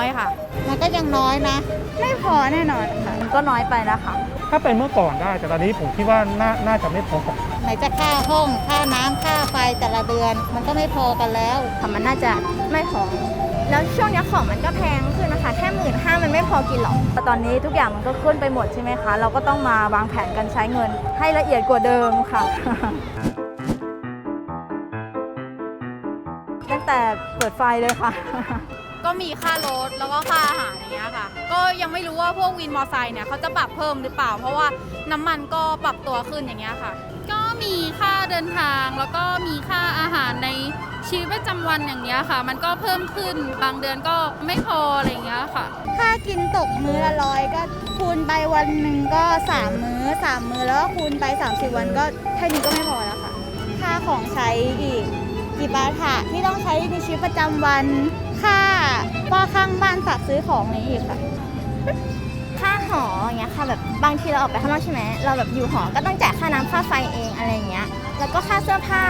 อยค่ะ มันก็ยังน้อยนะ ไม่พอแน่นอนค่ะมันก็น้อยไปนะคะ ถ้าเป็นเมื่อก่อนได้แต่ตอนนี้ผมคิดว่าน่าน่าจะไม่พอไหนจะค่าห้องค่าน้ำค่าไฟแต่ละเดือน มันก็ไม่พอกันแล้ว ค่ะมันน่าจะไม่พอแล้วช่วงนี้ของมันก็แพงขึ้นนะคะ แค่หมื่นห้ามันไม่พอกินหรอก ตอนนี้ทุกอย่างมันก็ขึ้นไปหมดใช่ไหมคะ เราก็ต้องมาวางแผนกันใช้เงินให้ละเอียดกว่าเดิมค่ะ ตั้งแต่เปิดไฟเลยค่ะ ก็มีค่ารถแล้วก็ค่าอาหารอย่างเงี้ยค่ะ ก็ยังไม่รู้ว่าพวกวินมอไซค์เนี่ยเขาจะปรับเพิ่มหรือเปล่า เพราะว่าน้ำมันก็ปรับตัวขึ้นอย่างเงี้ยค่ะ ก็มีค่าเดินทางแล้วก็มีค่าอาหารในชีวิตประจำวันอย่างเงี้ยค่ะ มันก็เพิ่มขึ้นบางเดือนก็ไม่พออะไรอย่างเงี้ยค่ะ ค่ากินตกมื้อละร้อยก็คูณไปวันหนึ่งก็สามมื้อสามมื้อแล้วก็คูณไป3ามสิวันก็แค่านี้ก็ไม่พอแล้วค่ะ ค่าของใช้อีก กี่บาทะที่ต้องใช้ในชีวิตประจำวัน ว่าข้างบ้านฝากซื้อของอะไรอีกค่ะค่าหออย่างเงี้ยค่ะแบบบางทีเราออกไปข้างนอกใช่ไหมเราแบบอยู่หอก็ต้องจ่ายค่าน้ำค่าไฟเองอะไรอย่างเงี้ย แล้วก็ค่าเสื้อผ้า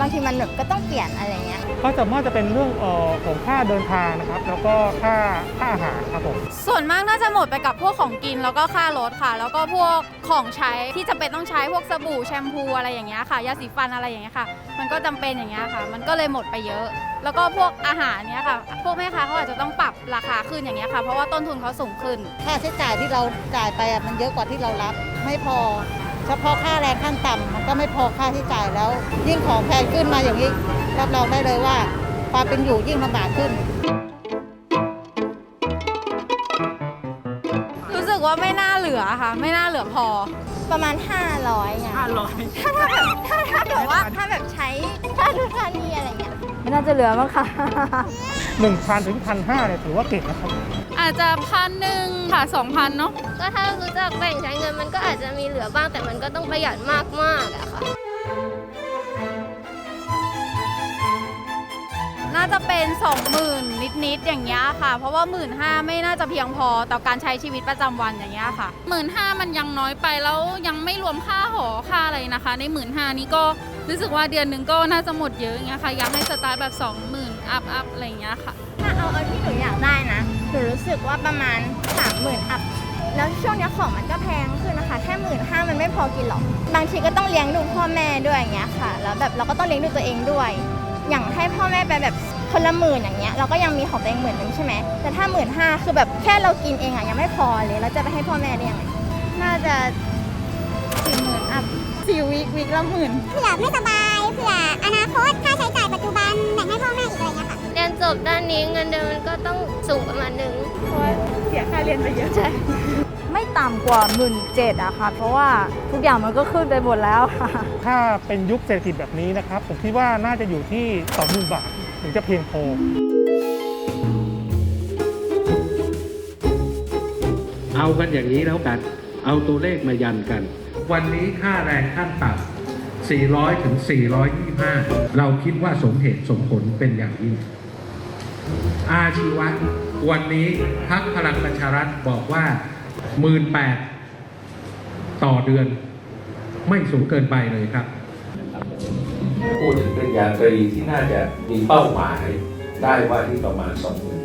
บางทีมันแบบก็ต้องเปลี่ยนอะไรอย่างเงี้ย ก็จะมากจะเป็นเรื่องเอ่อของค่าเดินทางนะครับ แล้วก็ค่าค่าอาหารครับผมส่วนมากน่าจะหมดไปกับพวกของกินแล้วก็ค่ารถค่ะ แล้วก็พวกของใช้ที่จำเป็นต้องใช้พวกสบู่แชมพูอะไรอย่างเงี้ยค่ะ ยาสีฟันอะไรอย่างเงี้ยค่ะ มันก็จำเป็นอย่างเงี้ยค่ะ มันก็เลยหมดไปเยอะ แล้วก็พวกอาหารเนี้ยค่ะ พวกแม่ค้าเขาอาจจะต้องปรับราคาขึ้นอย่างเงี้ยค่ะ เพราะว่าต้นทุนเขาสูงขึ้น ค่าใช้จ่ายที่เราจ่ายไปอะมันเยอะกว่าที่เรารับ ไม่พอ เฉพาะค่าแรงขั้นต่ำมันก็ไม่พอค่าใช้จ่ายแล้ว ยิ่งของแพงขึ้นมาอย่างนี้ รับรองได้เลยว่าความเป็นอยู่ยิ่งลำบากขึ้น รู้สึกว่าไม่น่าเหลือค่ะ ไม่น่าเหลือพอ ประมาณ 500ไงห้าร้อยถ้าถ้าแบบถ้าถ้าแบบว่าถ้าแบบใช้ค่าดูทานีอะไรเงี้ย ไม่น่าจะเหลือมั้งค่ะ หนึ่งพันถึงพันห้าเนี่ยถือว่าเก่งนะครับ อาจจะพันหนึ่งค่ะสองพันเนาะก็ถ้ารู้จักแบ่งใช้เงินมันก็อาจจะมีเหลือบ้างแต่มันก็ต้องประหยัดมากๆอะค่ะ น่าจะเป็น20,000นิดๆอย่างเงี้ยค่ะ เพราะว่า1 5ื่นไม่น่าจะเพียงพอต่อการใช้ชีวิตประจำวันอย่างเงี้ยค่ะหมื่นห้ามันยังน้อยไปแล้วยังไม่รวมค่าหอค่าอะไรนะคะ ในหมื่นห้านี้ก็รู้สึกว่าเดือนหนึ่งก็น่าจะหมดเยอะอย่างเงี้ยค่ะอยากให้สตาร์ทแบบส องหมื่นอัพอัพอะไรอย่างเงี้ยค่ะ ถ้าเอาเอาที่หนูอยากได้นะ หนูรู้สึกว่าประมาณ30,000อัพ แล้วช่วงนี้ของมันก็แพงขึ้นนะคะ แค่หมื่นห้ามันไม่พอกินหรอก บางทีก็ต้องเลี้ยงดูพ่อแม่ด้วยอย่างเงี้ยค่ะ แล้วแบบเราก็ต้องเลี้ยงดูตัวเองด้วย อย่างให้พ่อแม่ไปแบบคนละหมื่นอย่างเงี้ย เราก็ยังมีของตัวเองหมื่นหนึงใช่ไหม แต่ถ้าหมื่นห้าคือแบบแค่เรากินเองอะยังไม่พอเลย เราจะไปให้พ่อแม่ได้ยังไง น่าจะสี่หมื่นอัพสี่วีควีคละหมื่น เผื่อไม่สบาย เผื่ออนาคต บด้านนี้เงินเดือนมันก็ต้องสูงประมาณหนึ่งเพราะว่าเสียค่าเรียนไปเยอะใช่ ไม่ต่ำกว่าหมื่นเจ็ดอะค่ะ เพราะว่าทุกอย่างมันก็ขึ้นไปหมดแล้วค่ะ ถ้าเป็นยุคเศรษฐกิจแบบนี้นะครับ ผมคิดว่าน่าจะอยู่ที่สองหมื่นบาทถึงจะเพียงพอเอากันอย่างนี้แล้วกัน เอาตัวเลขมายันกัน วันนี้ค่าแรงขั้นต่ำ400 ถึง 425 เราคิดว่าสมเหตุสมผลเป็นอย่างยิ่ง อาชีวะวันนี้พักพลังประชารัฐบอกว่าหมื่นแปดต่อเดือน ไม่สูงเกินไปเลยครับ พูดถึงปริญญาตรีที่น่าจะมีเป้าหมายได้ว่าที่ประมาณสองหมื่น